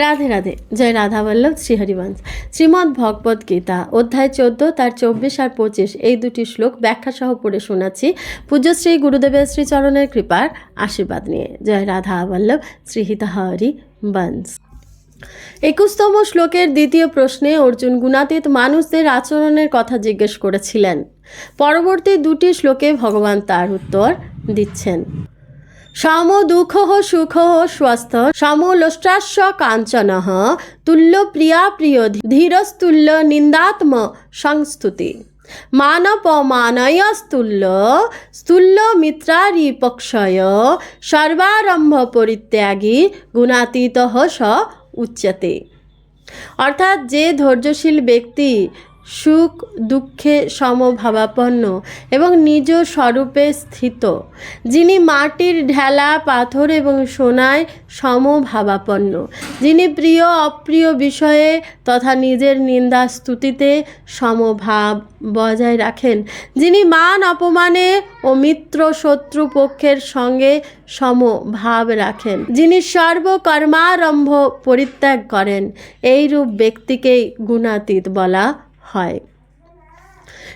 রাধে রাধে। জয় রাধা বল্লভ শ্রীহরিবংশ শ্রীমদ্ ভগবদ গীতা, অধ্যায় চোদ্দ, তার চব্বিশ আর পঁচিশ, এই দুটি শ্লোক ব্যাখ্যা সহ পড়ে শোনাচ্ছি। পূজ্যশ্রী গুরুদেবের শ্রীচরণের কৃপার আশীর্বাদ নিয়ে। জয় রাধা বল্লভ, শ্রীহিতা হরি বংশ। একুশতম শ্লোকের দ্বিতীয় প্রশ্নে অর্জুন গুণাতীত মানুষদের আচরণের কথা জিজ্ঞেস করেছিলেন। পরবর্তী দুটি শ্লোকে ভগবান তার উত্তর দিচ্ছেন। সম দুঃখ সুখ স্বস্থ সমলোষ্টাস্য কাঞ্চন তুল্য প্রিয়া, প্রিয় ধীরস্তুল্য, নিন্দাত্ম, সংস্তুতি। মানপমানয়স্তুল্য, স্থূল্য মিত্রারি পক্ষয়, সর্বারম্ভ পরিত্যাগী গুণাতীত স উচ্যতে অর্থাৎ যে ধৈর্যশীল ব্যক্তি সুখ, দুঃখে সমভাবাপন্ন এবং নিজ স্বরূপে স্থিত, যিনি মাটির ঢেলা, পাথর এবং সোনায় সমভাবাপন্ন, যিনি প্রিয়, অপ্রিয় বিষয়ে তথা নিজের নিন্দা স্তুতিতে সমভাব বজায় রাখেন, যিনি মান অপমানে ও মিত্র শত্রু পক্ষের সঙ্গে সমভাব রাখেন, যিনি সর্বকর্মারম্ভ পরিত্যাগ করেন, এইরূপ ব্যক্তিকেই গুণাতীত বলা হয়।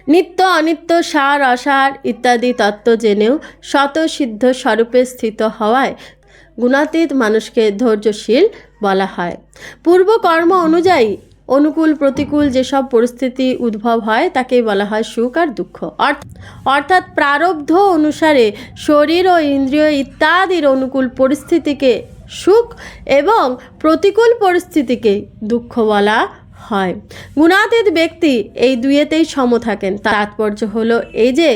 নিত্য অনিত্য, সার, অসার ইত্যাদি তত্ত্ব জেনেও স্বতঃসিদ্ধ স্বরূপে স্থিত হওয়ায় গুণাতীত মানুষকে ধৈর্যশীল বলা হয়। পূর্ব কর্ম অনুযায়ী অনুকূল, প্রতিকূল যেসব পরিস্থিতি উদ্ভব হয়, তাকেই বলা হয় সুখ আর দুঃখ। অর্থ- অর্থাৎ প্রারব্ধ অনুসারে শরীর ও ইন্দ্রিয় ইত্যাদির অনুকূল পরিস্থিতিকে সুখ এবং প্রতিকূল পরিস্থিতিকে দুঃখ বলা হয়। গুণাতীত ব্যক্তি এই দুয়েতেই সম থাকেন। তাৎপর্য হলো এই যে,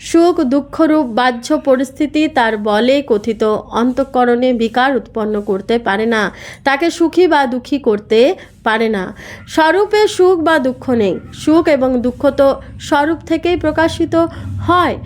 সুখ, দুঃখরূপ, বাহ্য পরিস্থিতি তার বলে কথিত অন্তঃকরণে বিকার উৎপন্ন করতে পারে না। তাকে সুখী বা দুঃখী করতে পারে না। স্বরূপে সুখ বা দুঃখ নেই। সুখ এবং দুঃখ তো স্বরূপ থেকেই প্রকাশিত হয়।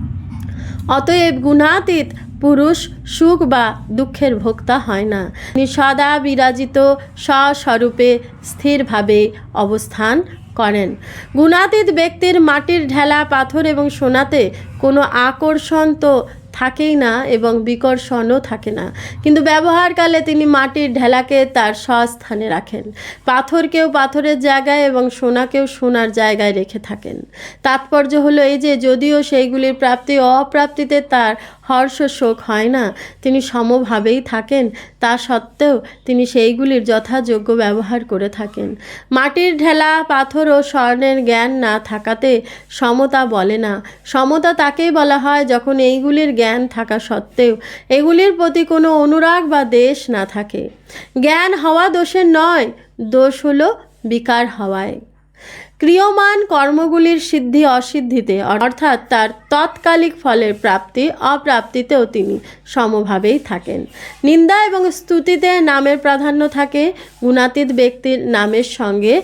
অতএব গুণাতীত পুরুষ সুখ বা দুঃখের ভোক্তা হয় না। তিনি সদা বিরাজিত স্বস্বরূপে স্থিরভাবে অবস্থান করেন। গুণাতীত ব্যক্তির মাটির ঢেলা পাথর এবং সোনাতে কোনো আকর্ষণ তো থাকেই না এবং বিকর্ষণও থাকে না। কিন্তু ব্যবহারকালে তিনি মাটির ঢেলাকে তার স্বস্থানে রাখেন। পাথরকেও পাথরের জায়গায় এবং সোনাকেও সোনার জায়গায় রেখে থাকেন। তাৎপর্য হলো এই যে, যদিও সেইগুলির প্রাপ্তি ও অপ্রাপ্তিতে তার হর্ষ শোক হয় না, তিনি সমভাবেই থাকেন। তা সত্ত্বেও তিনি সেইগুলির যথাযোগ্য ব্যবহার করে থাকেন। মাটির ঢেলা, পাথর ও স্বর্ণের জ্ঞান না থাকাতে সমতা বলে না। সমতা তাকেই বলা হয় যখন এইগুলির জ্ঞান থাকা সত্ত্বেও এগুলির প্রতি কোনো অনুরাগ বা দেশ না থাকে। জ্ঞান হওয়া দোষের নয়, দোষ হলো বিকার হওয়ায়। ক্রিয়মান কর্মগুলির সিদ্ধি অসিদ্ধিতে, অর্থাৎ তার তৎকালিক ফলের প্রাপ্তি অপ্রাপ্তিতেও তিনি সমভাবেই থাকেন। নিন্দা এবং স্তুতিতে নামের প্রাধান্য থাকে, গুণাতীত ব্যক্তির নামের সঙ্গে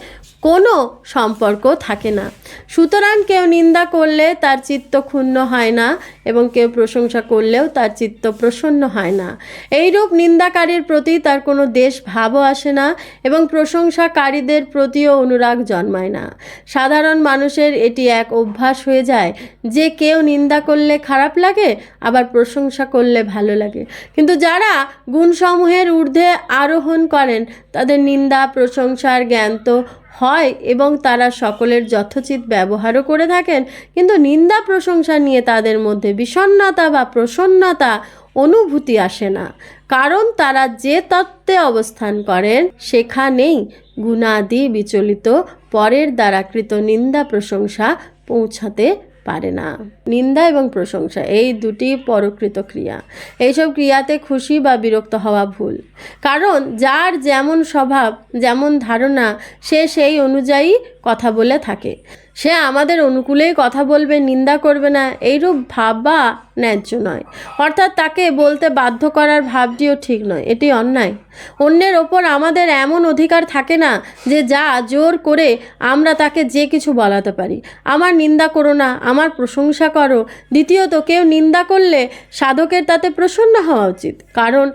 কোনো সম্পর্ক থাকে না। সুতরাং কেউ নিন্দা করলে তার চিত্ত ক্ষুণ্ণ হয় না এবং কেউ প্রশংসা করলেও তার চিত্ত প্রসন্ন হয় না। এইরূপ নিন্দাকারীর প্রতি তার কোনো দেশ ভাবও আসে না এবং প্রশংসাকারীদের প্রতিও অনুরাগ জন্মায় না। সাধারণ মানুষের এটি এক অভ্যাস হয়ে যায় যে কেউ নিন্দা করলে খারাপ লাগে, আবার প্রশংসা করলে ভালো লাগে। কিন্তু যারা গুণসমূহের ঊর্ধ্বে আরোহণ করেন, তাদের নিন্দা প্রশংসার জ্ঞান তো হয় এবং তারা সকলের যথোচিত ব্যবহারও করে থাকেন, কিন্তু নিন্দা প্রশংসা নিয়ে তাদের মধ্যে বিষণ্ণতা বা প্রসন্নতা অনুভূতি আসে না। কারণ তারা যে তত্ত্বে অবস্থান করেন, সেখানেই গুণাদি বিচলিত, পরের দ্বারা কৃত নিন্দা প্রশংসা পৌঁছাতে পারে না। নিন্দা এবং প্রশংসা, এই দুটি পরকৃত ক্রিয়া। এইসব ক্রিয়াতে খুশি বা বিরক্ত হওয়া ভুল। কারণ যার যেমন স্বভাব, যেমন ধারণা, সে সেই অনুযায়ী কথা বলে থাকে। সে আমাদের অনুকূলেই কথা বলবে, নিন্দা করবে না, এইরূপ ভাবা ন্যায্য নয়। অর্থাৎ তাকে বলতে বাধ্য করার ভাবটিও ঠিক নয়, এটি অন্যায়। অন্যের ওপর আমাদের এমন অধিকার থাকে না যে যা জোর করে আমরা তাকে যে কিছু বলাতে পারি। আমার নিন্দা করো না, আমার প্রশংসা করো। দ্বিতীয়ত, কেউ নিন্দা করলে সাধকের তাতে প্রসন্ন হওয়া উচিত, কারণ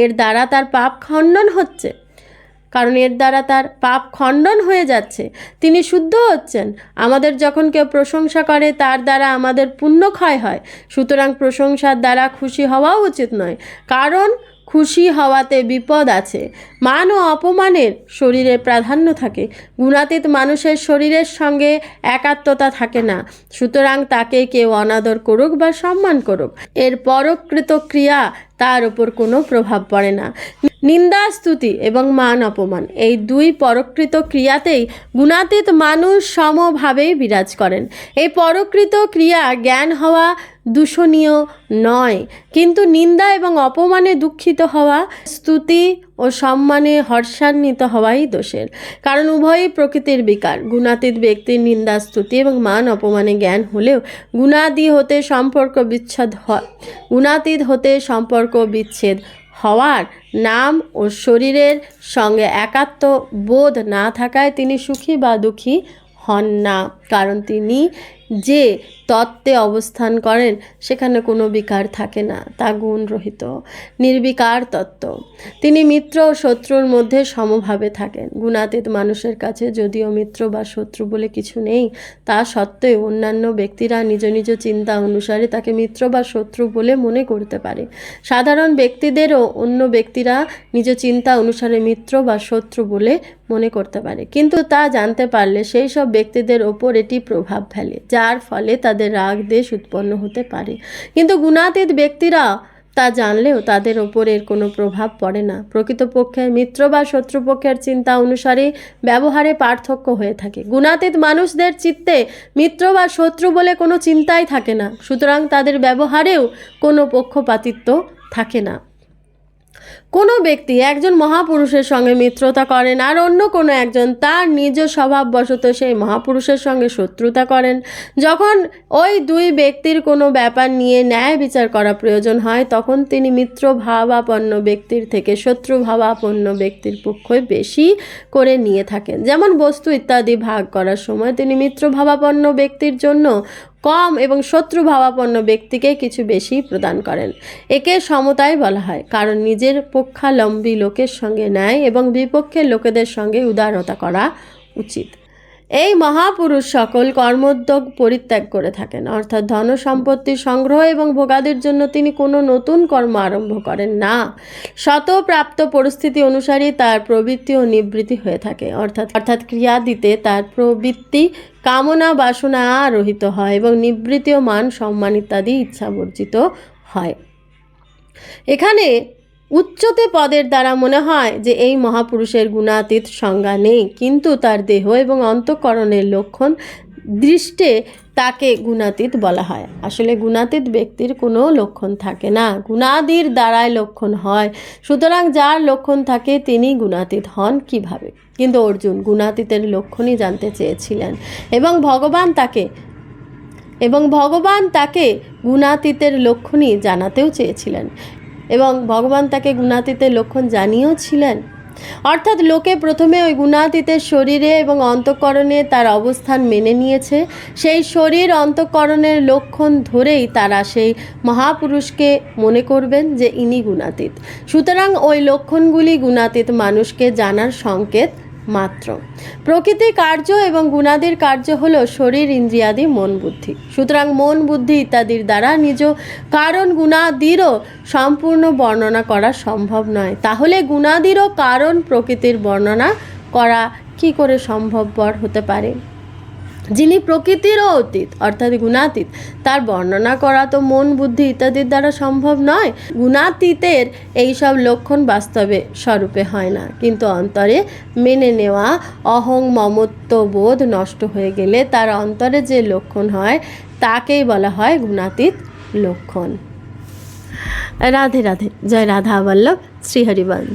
এর দ্বারা তার পাপ খণ্ডন হচ্ছে। কারণ এর দ্বারা তার পাপ খণ্ডন হয়ে যাচ্ছে। তিনি শুদ্ধ হচ্ছেন। আমাদের যখন কেউ প্রশংসা করে, তার দ্বারা আমাদের পুণ্য ক্ষয় হয়। সুতরাং প্রশংসার দ্বারা খুশি হওয়া উচিত নয়। কারণ খুশি হওয়াতে বিপদ আছে। মান ও অপমানের শরীরে প্রাধান্য থাকে। গুণাতীত মানুষের শরীরের সঙ্গে একাত্মতা থাকে না। সুতরাং তাকে কেউ অনাদর করুক বা সম্মান করুক। এর পরকৃত ক্রিয়া তার ওপর কোনো প্রভাব পড়ে না। নিন্দা, স্তুতি এবং মান অপমান এই দুই পরকৃত ক্রিয়াতেই গুণাতীত মানুষ সমভাবেই বিরাজ করেন। এই পরকৃত ক্রিয়া জ্ঞান হওয়া দূষণীয় নয়। কিন্তু নিন্দা এবং অপমানে দুঃখিত হওয়া, স্তুতি ও সম্মানে হর্ষান্বিত হওয়াই দোষের। কারণ উভয়ই প্রকৃতির বিকার। গুণাতীত ব্যক্তির নিন্দা, স্তুতি এবং মান অপমানে জ্ঞান হলেও গুণাদি হতে সম্পর্ক বিচ্ছেদ হয় গুণাতীত হতে সম্পর্ক বিচ্ছেদ হওয়ার নাম ও শরীরের সঙ্গে একাত্ম বোধ না থাকায় তিনি সুখী বা দুঃখী হন না। কারণ তিনি যে তত্ত্বে অবস্থান করেন, সেখানে কোনো বিকার থাকে না, তা গুণরহিত নির্বিকার তত্ত্ব। তিনি মিত্র ও শত্রুর মধ্যে সমভাবে থাকেন। গুণাতীত মানুষের কাছে যদিও মিত্র বা শত্রু বলে কিছু নেই, তা সত্ত্বেও অন্যান্য ব্যক্তিরা নিজ নিজ চিন্তা অনুসারে তাকে মিত্র বা শত্রু বলে মনে করতে পারে। সাধারণ ব্যক্তিদেরও অন্য ব্যক্তিরা নিজ চিন্তা অনুসারে মিত্র বা শত্রু বলে মনে করতে পারে। কিন্তু তা জানতে পারলে সেই সব ব্যক্তিদের ওপর এটি প্রভাব ফেলে। যার ফলে তাদের রাগ দেশ উৎপন্ন হতে পারে। কিন্তু গুণাতীত ব্যক্তিরা তা জানলেও তাদের ওপর এর কোনো প্রভাব পড়ে না। প্রকৃতপক্ষে মিত্র বা শত্রুপক্ষের চিন্তা অনুসারে ব্যবহারে পার্থক্য হয়ে থাকে। গুণাতীত মানুষদের চিত্তে মিত্র বা শত্রু বলে কোনো চিন্তাই থাকে না। সুতরাং তাদের ব্যবহারেও কোনো পক্ষপাতিত্ব থাকে না। কোনো ব্যক্তি একজন মহাপুরুষের সঙ্গে মিত্রতা করেন আর অন্য কোনো একজন তার নিজ স্বভাববশত সেই মহাপুরুষের সঙ্গে শত্রুতা করেন। যখন ওই দুই ব্যক্তির কোনো ব্যাপার নিয়ে ন্যায় বিচার করা প্রয়োজন হয়, তখন তিনি মিত্র ভাবাপন্ন ব্যক্তির থেকে শত্রু ভাবাপন্ন ব্যক্তির পক্ষই বেশি করে নিয়ে থাকেন। যেমন বস্তু ইত্যাদি ভাগ করার সময় তিনি মিত্র ভাবাপন্ন ব্যক্তির জন্য কম এবং শত্রু ভাবাপন্ন ব্যক্তিকে কিছু বেশি প্রদান করেন। একে সমতাই বলা হয়, কারণ নিজের পক্ষালম্বী লোকের সঙ্গে ন্যায় এবং বিপক্ষের লোকেদের সঙ্গে উদারতা করা উচিত। এই মহাপুরুষ সকল কর্মোদ্যোগ পরিত্যাগ করে থাকেন। অর্থাৎ ধন সম্পত্তি সংগ্রহ এবং ভোগাদির জন্য তিনি কোনো নতুন কর্ম আরম্ভ করেন না। শতপ্রাপ্ত পরিস্থিতি অনুসারে তার প্রবৃত্তি ও নিবৃত্তি হয়ে থাকে। অর্থাৎ অর্থাৎ ক্রিয়া দিতে তার প্রবৃত্তি, কামনা, বাসনা রহিত হয় এবং নিবৃত্তি ও মান সম্মান ইত্যাদি ইচ্ছা বর্জিত হয়। এখানে উচ্চতে পদের দ্বারা মনে হয় যে এই মহাপুরুষের গুণাতীত সংজ্ঞা নেই, কিন্তু তার দেহ এবং অন্তঃকরণের লক্ষণ দৃষ্টে তাকে গুণাতীত বলা হয়। আসলে গুণাতীত ব্যক্তির কোনো লক্ষণ থাকে না। গুণাদির দ্বারাই লক্ষণ হয়। সুতরাং যার লক্ষণ থাকে তিনি গুণাতীত হন কীভাবে? কিন্তু অর্জুন গুণাতীতের লক্ষণই জানতে চেয়েছিলেন এবং ভগবান তাকে, এবং ভগবান তাকে গুণাতীতের লক্ষণই জানাতেও চেয়েছিলেন। এবং ভগবান তাকে গুণাতীতের লক্ষণ জানিয়েও ছিলেন অর্থাৎ লোকে প্রথমে ওই গুণাতীতের শরীরে এবং অন্তঃকরণে তার অবস্থান মেনে নিয়েছে। সেই শরীর অন্তঃকরণের লক্ষণ ধরেই তারা সেই মহাপুরুষকে মনে করবেন যে ইনি গুণাতীত। সুতরাং ওই লক্ষণগুলি গুণাতীত মানুষকে জানার সংকেত মাত্র। প্রকৃতি কার্য এবং গুণাদির কার্য হল শরীর ইন্দ্রিয়াদি মন বুদ্ধি। সুতরাং মন বুদ্ধি ইত্যাদির দ্বারা নিজ কারণ গুণাদিরও সম্পূর্ণ বর্ণনা করা সম্ভব নয়। তাহলে গুণাদিরও কারণ প্রকৃতির বর্ণনা করা কি করে সম্ভবপর হতে পারে? যিনি প্রকৃতিরও অতীত, অর্থাৎ গুণাতীত, তার বর্ণনা করা তো মন, বুদ্ধি ইত্যাদির দ্বারা সম্ভব নয়। গুণাতীতের এইসব লক্ষণ বাস্তবে স্বরূপে হয় না। কিন্তু অন্তরে মেনে নেওয়া অহং মমত্ব বোধ নষ্ট হয়ে গেলে তার অন্তরে যে লক্ষণ হয়, তাকেই বলা হয় গুণাতীত লক্ষণ। রাধে রাধে। জয় রাধা বল্লভ। শ্রীহরিবংশ